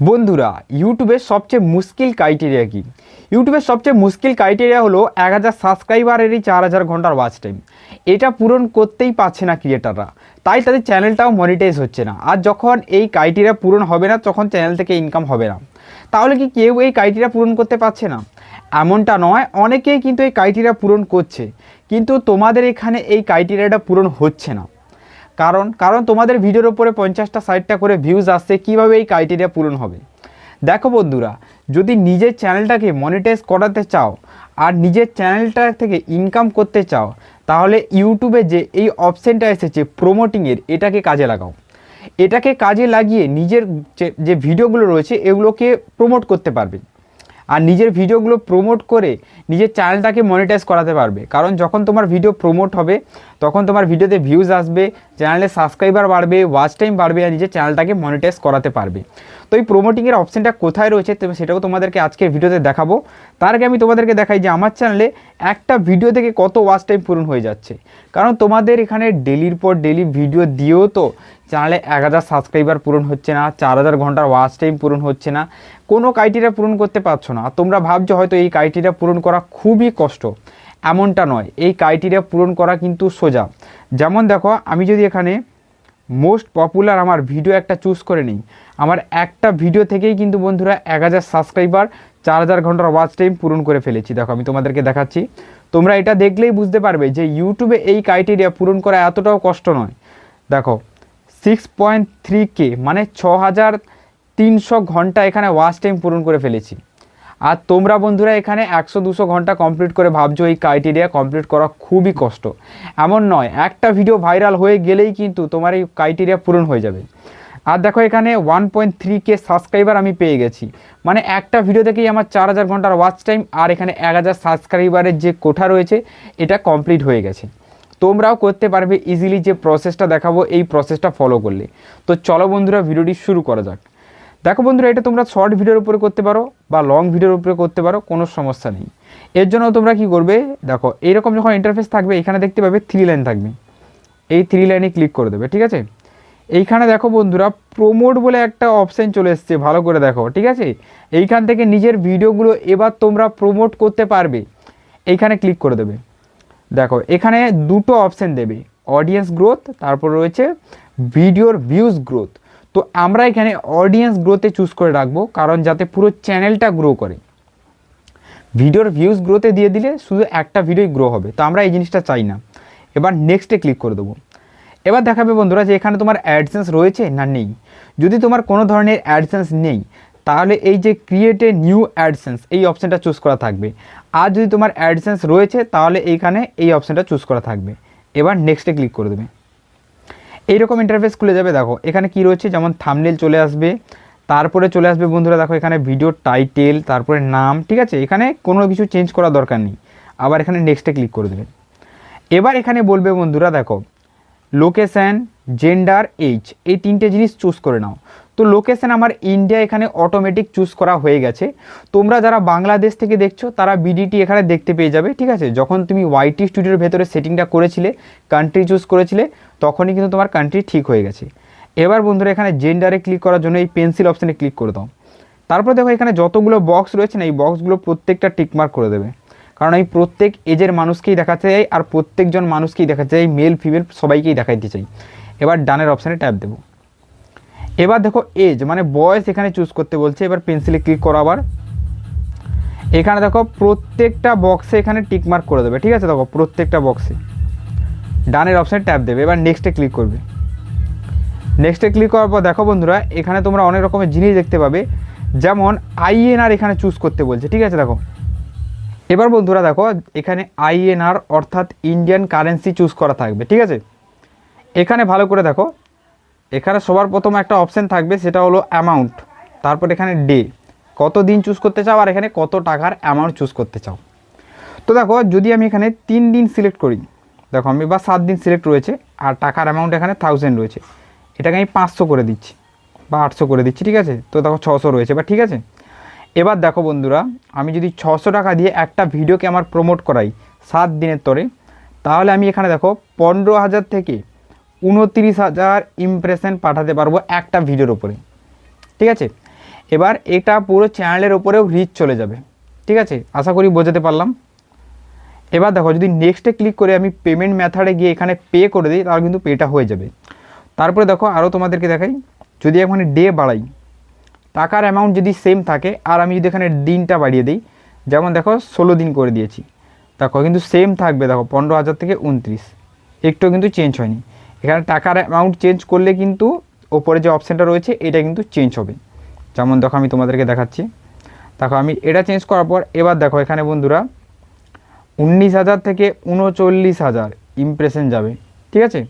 বন্ধুরা, ইউটিউবের সবচেয়ে মুশকিল ক্রাইটেরিয়া কি? ইউটিউবের সবচেয়ে মুশকিল ক্রাইটেরিয়া হলো এক হাজার সাবস্ক্রাইবারেরই চার হাজার ঘণ্টার ওয়াচ টাইম এটা পূরণ করতেই পারছে না ক্রিয়েটাররা তাই তাদের চ্যানেলটাও মনিটাইজ হচ্ছে না। আর যখন এই ক্রাইটেরিয়া পূরণ হবে না, তখন চ্যানেল থেকে ইনকাম হবে না। তাহলে কি কেউ এই ক্রাইটেরিয়া পূরণ করতে পারছে না? এমনটা নয়, অনেকেই কিন্তু এই ক্রাইটেরিয়া পূরণ করছে। কিন্তু তোমাদের এখানে এই ক্রাইটেরিয়াটা পূরণ হচ্ছে না। কারণ কারণ তোমাদের ভিডিওর উপরে পঞ্চাশটা, ষাটটা করে ভিউজ আসছে, কীভাবে এই ক্রাইটেরিয়া পূরণ হবে? দেখো বন্ধুরা, যদি নিজের চ্যানেলটাকে মনিটাইজ করাতে চাও আর নিজের চ্যানেলটা থেকে ইনকাম করতে চাও, তাহলে ইউটিউবে যে এই অপশানটা এসেছে প্রোমোটিংয়ের এটাকে কাজে লাগাও। এটাকে কাজে লাগিয়ে নিজের যে ভিডিওগুলো রয়েছে, এগুলোকে প্রমোট করতে পারবে। আর নিজের ভিডিওগুলো প্রমোট করে নিজের চ্যানেলটাকে মনিটাইজ করাতে পারবে। কারণ যখন তোমার ভিডিও প্রমোট হবে, তখন তোমার ভিডিওতে ভিউজ আসবে চ্যানেলে সাবস্ক্রাইবার বাড়বে ওয়াচ টাইম বাড়বে আর নিজের চ্যানেলটাকে মনিটাইজ করাতে পারবে। তো এই প্রমোটিংয়ের অপশানটা কোথায় রয়েছে, তো সেটাও তোমাদেরকে আজকের ভিডিওতে দেখাবো। তার আগে আমি তোমাদেরকে দেখাই যে আমার চ্যানেলে একটা ভিডিও থেকে কত ওয়াচ টাইম পূরণ হয়ে যাচ্ছে। কারণ তোমাদের এখানে ডেলির পর ডেলি ভিডিও দিয়েও তো চ্যানেলে এক হাজার সাবস্ক্রাইবার পূরণ হচ্ছে না, চার হাজার ঘণ্টার ওয়াচ টাইম পূরণ হচ্ছে না। কোনো ক্রাইটেরিয়া পূরণ করতে পারছ না। তোমরা ভাবছ হয়তো এই ক্রাইটেরিয়া পূরণ করা খুবই কষ্ট। এমনটা নয়। এই ক্রাইটেরিয়া পূরণ করা কিন্তু সোজা। যেমন দেখো, আমি যদি এখানে মোস্ট পপুলার আমার ভিডিও একটা চুজ করে নিই, আমার একটা ভিডিও থেকেই কিন্তু বন্ধুরা এক হাজার সাবস্ক্রাইবার চার হাজার ঘণ্টার ওয়াচ টাইম পূরণ করে ফেলেছি। দেখো, আমি তোমাদেরকে দেখাচ্ছি। তোমরা এটা দেখলেই বুঝতে পারবে যে ইউটিউবে এই ক্রাইটেরিয়া পূরণ করা এতটাও কষ্ট নয়। দেখো সিক্স পয়েন্ট থ্রি কে মানে ছ হাজার তিনশো ঘণ্টা এখানে ওয়াচ টাইম পূরণ করে ফেলেছি। আর তোমরা বন্ধুরা এখানে একশো দুশো ঘণ্টা কমপ্লিট করে ভাবছ, এই ক্রাইটেরিয়া কমপ্লিট করা খুবই কষ্ট। এমন নয়, একটা ভিডিও ভাইরাল হয়ে গেলেই কিন্তু তোমার এই ক্রাইটেরিয়া পূরণ হয়ে যাবে। আর দেখো এখানে one point three K subscriber আমি পেয়ে গেছি। মানে একটা ভিডিও থেকেই আমার চার হাজার ঘণ্টার ওয়াচ টাইম, আর এখানে এক হাজার সাবস্ক্রাইবারের যে কোঠা রয়েছে, এটা কমপ্লিট হয়ে গেছে। তোমরাও করতে পারবে ইজিলি যে প্রসেসটা দেখাবো, এই প্রসেসটা ফলো করলে। তো চলো বন্ধুরা, ভিডিওটি শুরু করা যাক। দেখো বন্ধুরা, এটা তোমরা শর্ট ভিডিওর উপরে করতে পারো বা লং ভিডিওর উপরে করতে পারো, কোনো সমস্যা নেই। এর জন্য তোমরা কি করবে, দেখো এইরকম যখন ইন্টারফেস থাকবে, এখানে দেখতে পাবে থ্রি লাইন থাকবে। এই থ্রি লাইনে ক্লিক করে দেবে, ঠিক আছে? এইখানে দেখো বন্ধুরা প্রমোট বলে একটা অপশান চলে এসছে, ভালো করে দেখো, ঠিক আছে? এইখান থেকে নিজের ভিডিওগুলো এবার তোমরা প্রমোট করতে পারবে। এইখানে ক্লিক করে দেবে। দেখো, এখানে দুটো অপশান দেবে অডিয়েন্স গ্রোথ তারপর রয়েছে ভিডিওর ভিউজ গ্রোথ তো আমরা এখানে অডিয়েন্স গ্রোথে চুজ করে রাখব, কারণ যাতে পুরো চ্যানেলটা গ্রো করে। ভিডিওর ভিউজ গ্রোতে দিয়ে দিলে শুধু একটা ভিডিওই গ্রো হবে, তো আমরা এই জিনিসটা চাই না। এবার নেক্সটে ক্লিক করে দেবো। এবার দেখাবে বন্ধুরা যে এখানে তোমার অ্যাডসেন্স রয়েছে না নেই। যদি তোমার কোনো ধরনের অ্যাডসেন্স নেই, তাহলে এই যে ক্রিয়েট নিউ অ্যাডসেন্স এই অপশানটা চুজ করা থাকবে। আর যদি তোমার অ্যাডসেন্স রয়েছে, তাহলে এইখানে এই অপশানটা চুজ করা থাকবে। এবার নেক্সটে ক্লিক করে দেবে। এইরকম ইন্টারফেস খুলে যাবে, দেখো। এখানে কি রয়েছে? যেমন থামনেল চলে আসবে। তারপরে চলে আসবে বন্ধুরা, দেখো, এখানে ভিডিও টাইটেল তারপরে নাম, ঠিক আছে? এখানে কোনো কিছু চেঞ্জ করা দরকার নেই। আবার এখানে নেক্সটে ক্লিক করে দেবে। এবার এখানে বলবে বন্ধুরা, দেখো লোকেশান জেন্ডার এইচ এই তিনটে জিনিস চুজ করে নাও। তো লোকেশান আমার ইন্ডিয়া এখানে অটোমেটিক চুজ করা হয়ে গেছে। তোমরা যারা বাংলাদেশ থেকে দেখছ, তারা বিডিটি এখানে দেখতে পেয়ে যাবে, ঠিক আছে? যখন তুমি ওয়াইটি স্টুডিওর ভেতরে সেটিংটা করেছিলে কান্ট্রি চুজ করেছিলে, তখনই কিন্তু তোমার কান্ট্রি ঠিক হয়ে গেছে। এবার বন্ধুরা, এখানে জেন্ডারে ক্লিক করার জন্য এই পেন্সিল অপশানে ক্লিক করে দাও। তারপর দেখো, এখানে যতগুলো বক্স রয়েছে না, এই বক্সগুলো প্রত্যেকটা টিকমার্ক করে দেবে। কারণ আমি প্রত্যেক এজের মানুষকেই দেখাতে চাই, আর প্রত্যেকজন মানুষকেই দেখাতে চাই মেল ফিমেল সবাইকেই দেখাইতে চাই। এবার ডানের অপশানে ট্যাপ দেবো। এবার দেখো এজ মানে বয়স এখানে চুজ করতে বলছে, এবার পেন্সিলে ক্লিক করো আবার। এখানে দেখো প্রত্যেকটা বক্সে এখানে টিকমার্ক করে দেবে, ঠিক আছে? দেখো প্রত্যেকটা বক্সে ডানের অপশানে ট্যাপ দেবে, এবার নেক্সটে ক্লিক করবে। নেক্সটে ক্লিক করার পর দেখো বন্ধুরা, এখানে তোমরা অনেক রকমের জিনিস দেখতে পাবে। যেমন আইএনআর এখানে চুজ করতে বলছে, ঠিক আছে? দেখো। এবার বন্ধুরা দেখো, এখানে আইএনআর অর্থাৎ ইন্ডিয়ান কারেন্সি চুজ করা থাকবে, ঠিক আছে? এখানে ভালো করে দেখো এখানে সবার প্রথম একটা অপশান থাকবে, সেটা হলো অ্যামাউন্ট তারপর এখানে ডে কত দিন চুজ করতে চাও আর এখানে কত টাকার অ্যামাউন্ট চুজ করতে চাও। তো দেখো, যদি আমি এখানে তিন দিন সিলেক্ট করি, দেখো আমি বা সাত দিন সিলেক্ট রয়েছে আর টাকার অ্যামাউন্ট এখানে থাউজেন্ড রয়েছে, এটাকে আমি পাঁচশো করে দিচ্ছি বা আটশো করে দিচ্ছি, ঠিক আছে? তো দেখো ছশো রয়েছে বা ঠিক আছে? এবার দেখো বন্ধুরা, আমি যদি ছশো টাকা দিয়ে একটা ভিডিওকে আমার প্রমোট করাই সাত দিনের তরে, তাহলে আমি এখানে দেখো পনেরো হাজার থেকে উনতিরিশ হাজার ইমপ্রেশন পাঠাতে পারব একটা ভিডিওর ওপরে ঠিক আছে? এবার এটা পুরো চ্যানেলের ওপরেও রিচ চলে যাবে। ঠিক আছে? আশা করি বোঝাতে পারলাম। এবার দেখো, যদি নেক্সটে ক্লিক করে আমি পেমেন্ট মেথডে গিয়ে এখানে পে করে দিই, তাহলে কিন্তু পেটা হয়ে যাবে। তারপরে দেখো আরও তোমাদেরকে দেখাই। যদি এখানে ডে বাড়াই, টাকার অ্যামাউন্ট যদি সেম থাকে, আর আমি যদি এখানে দিনটা বাড়িয়ে দিই, যেমন দেখো, ষোলো দিন করে দিয়েছি। দেখো, কিন্তু সেম থাকবে, দেখো, পনেরো হাজার থেকে উনত্রিশ। একটু কিন্তু চেঞ্জ হয়নি। এখানে টাকার অ্যামাউন্ট চেঞ্জ করলে কিন্তু ওপরে যে অপশানটা রয়েছে, এটা কিন্তু চেঞ্জ হবে। যেমন দেখো আমি তোমাদেরকে দেখাচ্ছি। দেখো আমি এটা চেঞ্জ করার পর, এবার দেখো এখানে বন্ধুরা, উনিশ হাজার থেকে উনচল্লিশ হাজার ইমপ্রেশন যাবে, ঠিক আছে?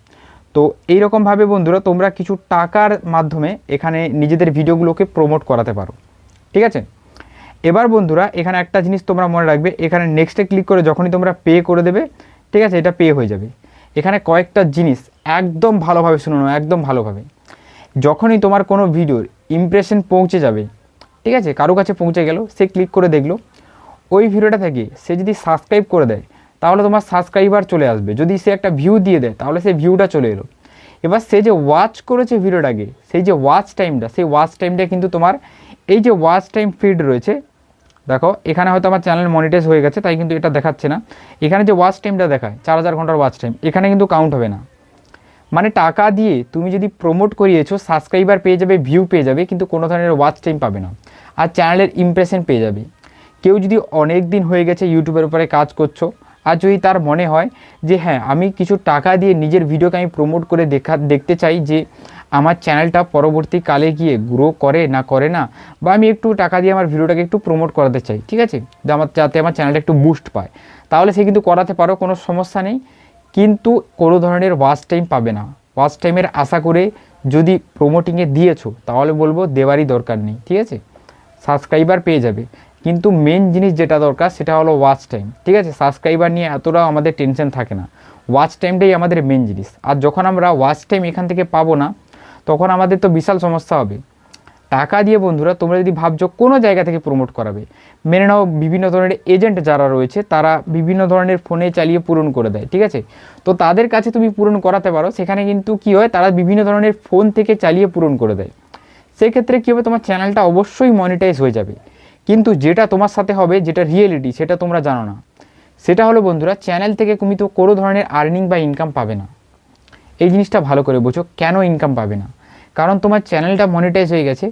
তো এইরকমভাবে বন্ধুরা, তোমরা কিছু টাকার মাধ্যমে এখানে নিজেদের ভিডিওগুলোকে প্রমোট করাতে পারো, ঠিক আছে? এবার বন্ধুরা, এখানে একটা জিনিস তোমরা মনে রাখবে, এখানে নেক্সটে ক্লিক করে যখনই তোমরা পে করে দেবে, ঠিক আছে? এটা পে হয়ে যাবে। এখানে কয়েকটা জিনিস একদম ভালোভাবে শুনো না, একদম ভালোভাবে। যখনই তোমার কোনো ভিডিওর ইমপ্রেশন পৌঁছে যাবে ঠিক আছে কারও কাছে পৌঁছে গেল সে ক্লিক করে দেখল ওই ভিডিওটা থেকে সে যদি সাবস্ক্রাইব করে দেয় তাহলে তোমার সাবস্ক্রাইবার চলে আসবে। যদি সে একটা ভিউ দিয়ে দেয় তাহলে সেই ভিউটা চলে এলো। এবার সে যে ওয়াচ করেছে ভিডিওটাকে সেই যে ওয়াচ টাইমটা সেই ওয়াচ টাইমটা কিন্তু তোমার এই যে ওয়াচ টাইম ফিড রয়েছে দেখো এখানে হয়তো আমার চ্যানেল মনিটাইজ হয়ে গেছে তাই কিন্তু এটা দেখাচ্ছে না। এখানে যে ওয়াচ টাইমটা দেখায় চার হাজার ঘণ্টার ওয়াচ টাইম এখানে কিন্তু কাউন্ট হবে না। মানে টাকা দিয়ে তুমি যদি প্রমোট করিয়েছো সাবস্ক্রাইবার পেয়ে যাবে ভিউ পেয়ে যাবে, কিন্তু কোনো ধরনের ওয়াচ টাইম পাবে না। আর চ্যানেলের ইমপ্রেশন পেয়ে যাবে। কেউ যদি অনেক দিন হয়ে গেছে ইউটিউবের উপরে কাজ করছ, আর যদি তার মনে হয় যে হ্যাঁ আমি কিছু টাকা দিয়ে নিজের ভিডিওকে আমি প্রমোট করে দেখা, দেখতে চাই যে আমার চ্যানেলটা পরবর্তীকালে গিয়ে গ্রো করে না করে না, বা আমি একটু টাকা দিয়ে আমার ভিডিওটাকে একটু প্রমোট করাতে চাই, ঠিক আছে? যে আমার, যাতে আমার চ্যানেলটা একটু বুস্ট পায়। তাহলে সে কিন্তু করাতে পারো, কোনো সমস্যা নেই। কিন্তু কোনো ধরনের ওয়াচ টাইম পাবে না। ওয়াচ টাইমের আশা করে যদি প্রোমোটিংয়ে দিয়েছ, তাহলে বলব দেওয়ারই দরকার নেই, ঠিক আছে? সাবস্ক্রাইবার পেয়ে যাবে। কিন্তু মেন জিনিস যেটা দরকার, সেটা হলো ওয়াচ টাইম ঠিক আছে? সাবস্ক্রাইবার নিয়ে এতটাও আমাদের টেনশন থাকে না। ওয়াচ টাইমটাই আমাদের মেন জিনিস। আর যখন আমরা ওয়াচ টাইম এখান থেকে পাবো না, তখন আমাদের তো বিশাল সমস্যা হবে। টাকা দিয়ে বন্ধুরা তোমরা যদি ভাবছ কোনো জায়গা থেকে প্রমোট করাবে, মেনে নাও বিভিন্ন ধরনের এজেন্ট যারা রয়েছে, তারা বিভিন্ন ধরনের ফোনে চালিয়ে পূরণ করে দেয়, ঠিক আছে? তো তাদের কাছে তুমি পূরণ করাতে পারো, সেখানে কিন্তু কি হয়, তারা বিভিন্ন ধরনের ফোন থেকে চালিয়ে পূরণ করে দেয়। সেক্ষেত্রে কী হবে, তোমার চ্যানেলটা অবশ্যই মনিটাইজ হয়ে যাবে। কিন্তু যেটা তোমার সাথে হবে, যেটা রিয়েলিটি সেটা তোমরা জানো না। সেটা হলো বন্ধুরা চ্যানেল থেকে তুমি তো কোনো ধরনের আর্নিং বা ইনকাম পাবে না। এই জিনিসটা ভালো করে বোঝো, কেন ইনকাম পাবে না? কারণ তোমার চ্যানেলটা মনিটাইজ হয়ে গেছে।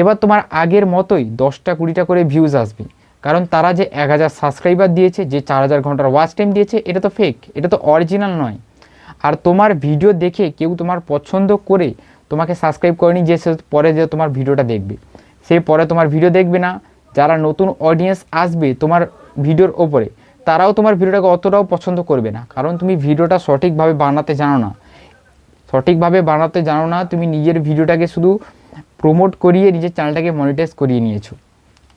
এবার তোমার আগের মতোই দশটা কুড়িটা করে ভিউজ আসবে। কারণ তারা যে এক হাজার সাবস্ক্রাইবার দিয়েছে, যে চার হাজার ঘণ্টার ওয়াচ টাইম দিয়েছে, এটা তো ফেক এটা তো অরিজিনাল নয়। আর তোমার ভিডিও দেখে কেউ তোমার পছন্দ করে তোমাকে সাবস্ক্রাইব করেনি, যে পরে যে তোমার ভিডিওটা দেখবে। সে পরে তোমার ভিডিও দেখবে না। যারা নতুন অডিয়েন্স আসবে তোমার ভিডিওর ওপরে, তারাও তোমার ভিডিওটাকে অতটাও পছন্দ করবে না। কারণ তুমি ভিডিওটা সঠিকভাবে বানাতে জানো না। সঠিকভাবে বানাতে জানো না, তুমি নিজের ভিডিওটাকে শুধু প্রমোট করিয়ে নিজের চ্যানেলটাকে মনিটাইজ করিয়ে নিয়েছো।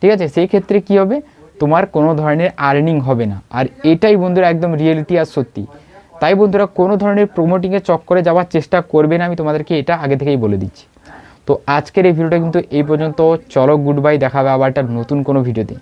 ঠিক আছে? সেই ক্ষেত্রে কি হবে? তোমার কোনো ধরনের আর্নিং হবে না। আর এটাই বন্ধুরা একদম রিয়েলিটি আর সত্যি। তাই বন্ধুরা, কোনো ধরনের প্রমোটিংয়ে চক্করে যাওয়ার চেষ্টা করবে না, আমি তোমাদেরকে এটা আগে থেকেই বলে দিচ্ছি। তো আজকের এই ভিডিওটা কিন্তু এই পর্যন্ত। চলো গুড বাই দেখাবে আবার একটা নতুন কোনো ভিডিওতে।